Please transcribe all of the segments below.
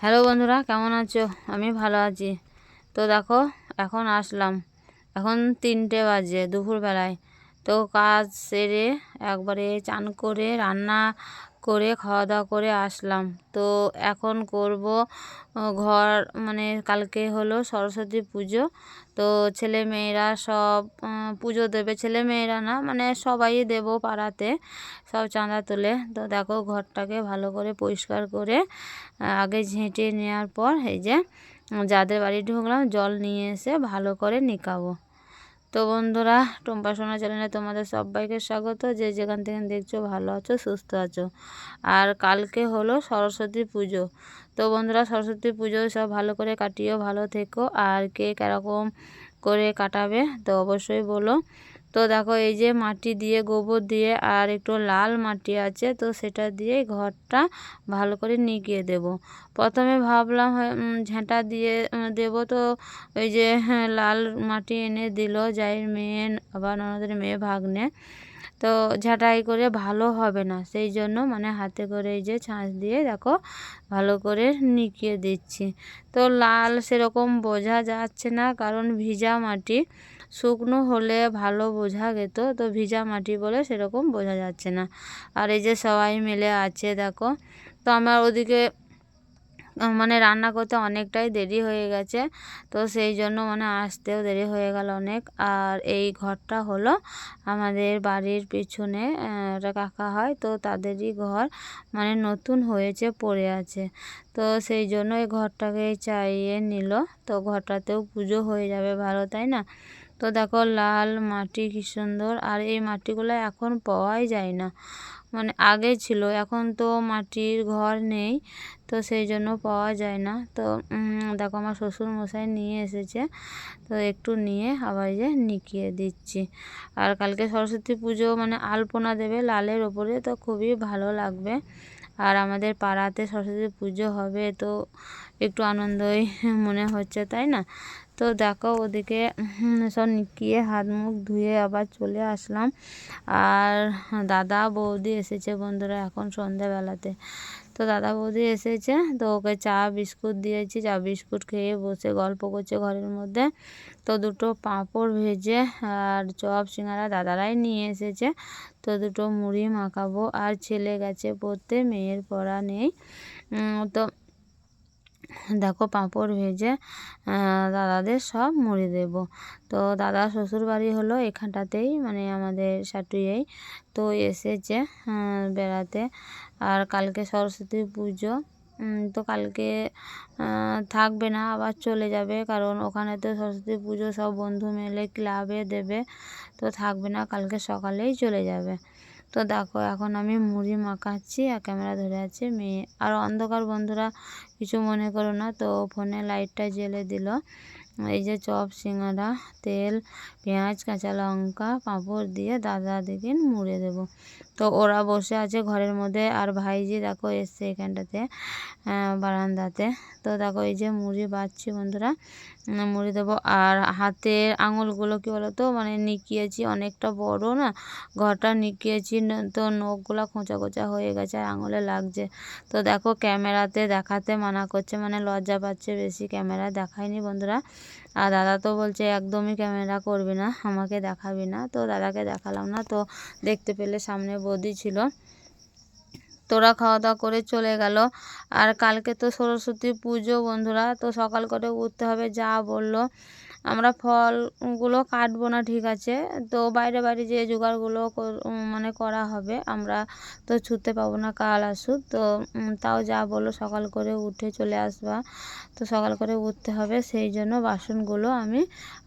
Hello বন্ধুরা, কেমন আছো? আমি ভালো আছি। তো দেখো, এখন আসলাম। এখন তিনটে বাজে দুপুরবেলায়। তো কাজ সেরে একবারে চান করে রান্না করে খাওয়া দাওয়া করে আসলাম। তো এখন করব ঘর মানে কালকে হলো সরস্বতী পুজো। তো ছেলে মেয়েরা সব পুজো দেবে। ছেলে মেয়েরা না মানে সবাই দেব পাড়াতে, সব চাঁদা তুলে। তো দেখো ঘরটাকে ভালো করে পরিষ্কার করে আগে ঝেঁটে নেওয়ার পর এই যে, যাদের বাড়ি ঢুকলাম, জল নিয়ে এসে ভালো করে নিকাবো। তো বন্ধুরা, টম্পা সোনা চ্যানেলে তোমাদের সবাইকে স্বাগত। যে যেখান থেকে দেখছ, ভালো আছো, সুস্থ আছো। আর কালকে হলো সরস্বতী পুজো। তো বন্ধুরা, সরস্বতী পুজো সব ভালো করে কাটিও, ভালো থেকো। আর কে কেরকম করে কাটাবে, তো অবশ্যই বলো। তো দেখো এই যে মাটি দিয়ে গোবর দিয়ে আর একটু লাল মাটি আছে তো সেটা দিয়ে ঘরটা ভালো করে নিগিয়ে দেব। প্রথমে ভাবলাম ঝেঁটা দিয়ে দেব। তো ওই যে হ্যাঁ, লাল মাটি এনে দিল যাই মেয়ে আবার ওনাদের মেয়ে ভাগ্নে। তো ঝাঁটাই করে ভালো হবে না সেই জন্য মানে হাতে করে এই যে ছাঁচ দিয়ে দেখো ভালো করে নিকিয়ে দিচ্ছি। তো লাল সেরকম বোঝা যাচ্ছে না কারণ ভিজা মাটি। শুকনো হলে ভালো বোঝা যেত তো ভিজা মাটি বলে সেরকম বোঝা যাচ্ছে না। আর এই যে সবাই মিলে আছে, দেখো। তো আমার ওদিকে মানে রান্না করতে অনেকটাই দেরি হয়ে গেছে। তো সেই জন্য মানে আসতেও দেরি হয়ে গেল অনেক। আর এই ঘরটা হলো আমাদের বাড়ির পিছনে একটা কাকা হয়। তো তাদেরই ঘর মানে নতুন হয়েছে, পড়ে আছে। তো সেই জন্য এই ঘরটাকে চাইয়ে নিল। তো ঘরটাতেও পুজো হয়ে যাবে ভালো, তাই না? তো দেখো লাল মাটি কি সুন্দর। আর এই মাটিগুলো এখন পাওয়াই যায় না। মানে আগে ছিল, এখন তো মাটির ঘর নেই, তো সেই জন্য পাওয়া যায় না। তো দেখো আমার শ্বশুর মশাই নিয়ে এসেছে, তো একটু নিয়ে আবার যে নিকিয়ে দিচ্ছি। আর কালকে সরস্বতী পুজো মানে আলপনা দেবে লালের ওপরে, তো খুবই ভালো লাগবে। আর আমাদের পাড়াতে সরস্বতী পুজো হবে, তো একটু আনন্দই মনে হচ্ছে, তাই না? তো দেখো ওদিকে সব নিকিয়ে হাত মুখ ধুয়ে আবার চলে আসলাম। আর দাদা বৌদি এসেছে বন্ধুরা এখন সন্ধ্যাবেলাতে। তো দাদা বৌদি এসেছে, তো ওকে চা, বিস্কুট দিয়েছি। চা, বিস্কুট খেয়ে বসে গল্প করছে ঘরের মধ্যে। তো দুটো পাঁপড় ভেজে আর চপ, সিঙ্গারা দাদারাই নিয়ে এসেছে। তো দুটো মুড়ি মাখাবো। আর ছেলে গেছে পড়তে, মেয়ের পড়া নেই। তো দেখো পাঁপড় ভেজে দাদাদের সব মুড়ি দেব। তো দাদা শ্বশুর বাড়ি হলো এখানটাতেই মানে আমাদের সাটুইয়েই। তো এসেছে বেড়াতে। আর কালকে সরস্বতী পুজো। তো কালকে থাকবে না, আবার চলে যাবে। কারণ ওখানে তো সরস্বতী পুজো সব বন্ধু মিলে ক্লাবে দেবে। তো থাকবে না, কালকে সকালেই চলে যাবে। তো দেখো, এখন আমি মুড়ি মাখাচ্ছি আর ক্যামেরা ধরে আছে মেয়ে। আর অন্ধকার বন্ধুরা কিছু মনে করো না। তো ফোনে লাইটটা জ্বেলে দিল। এই যে চপ, সিঙ্গারা, তেল, পেঁয়াজ, কাঁচা লঙ্কা, পাঁপড় দিয়ে দাদা দিকে মুড়ে দেব। তো ওরা বসে আছে ঘরের মধ্যে। আর ভাইজি দেখো এসছে এখানটাতে বারান্দাতে। তো দেখো এই যে মুড়ি বাচ্ছি বন্ধুরা। মুড়ি দেবো। আর হাতের আঙুলগুলো কী বলো তো মানে নিকিয়েছি অনেকটা বড় না, ঘরটা নিকিয়েছি তো নখগুলো খোঁচা খোঁচা হয়ে গেছে আর আঙুলে লাগছে। তো দেখো ক্যামেরাতে দেখাতে মানা করছে মানে লজ্জা পাচ্ছে বেশি, ক্যামেরা দেখায়নি বন্ধুরা। আর দাদা তো বলছে, একদমই ক্যামেরা করবি না, আমাকে দেখাবি না। তো দাদাকে দেখালাম না, তো দেখতে পেলে সামনে বৌদি ছিল। তোরা খাওয়া দাওয়া করে চলে গেল। আর কালকে তো সরস্বতী পুজো বন্ধুরা, তো সকাল করে উঠতে হবে, যা বলল। আমরা ফলগুলো কাটবো না, ঠিক আছে? তো বাইরে বাইরে যে জোগাড়গুলো মানে করা হবে। আমরা তো ছুটতে পাবো না কাল আসুক, তো তাও যা বলো সকাল করে উঠে চলে আসবা। তো সকাল করে উঠতে হবে, সেই জন্য বাসনগুলো আমি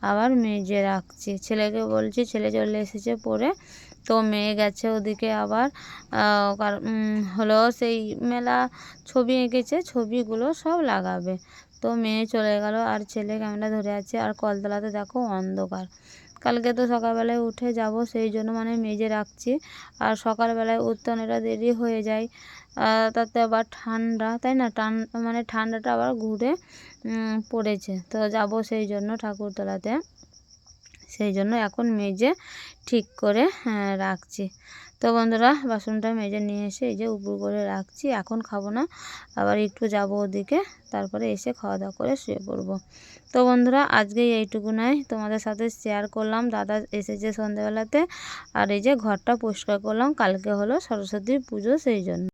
আবার মেজে রাখছি। ছেলেকে বলছি, ছেলে চলে এসেছে পরে তো মেয়ে গেছে ওদিকে আবার হলো সেই মেলা ছবি এঁকেছে, ছবিগুলো সব লাগাবে। তো মেয়ে চলে গেল, আর ছেলে ক্যামেরা ধরে আছে, আর কলতলাতে দেখো অন্ধকার। কালকে তো সকালবেলায় উঠে যাব, সেই জন্য মানে মেজে রাখছি। আর সকালবেলায় উঠতে অনেকটা দেরি হয়ে যায় তাতে আবার ঠান্ডা, তাই না? টান মানে ঠান্ডাটা আবার ঘুরে পড়েছে। তো যাব সেই জন্য ঠাকুরতলাতে। সেই জন্য এখন মেজে ঠিক করে রাখছি। তো বন্ধুরা, বাসনটা মেজে নিয়ে এসে এই যে উপর করে রাখছি। এখন খাব না, আবার একটু যাব ওদিকে, তারপরে এসে খাওয়া দাওয়া করে শুয়ে পড়ব। তো বন্ধুরা, আজকে এইটুকু নয়, তোমাদের সাথে শেয়ার করলাম। দাদা এসেছে সন্ধেবেলাতে, আর এই যে ঘরটা পরিষ্কার করলাম, কালকে হলো সরস্বতী পুজো, সেই জন্য।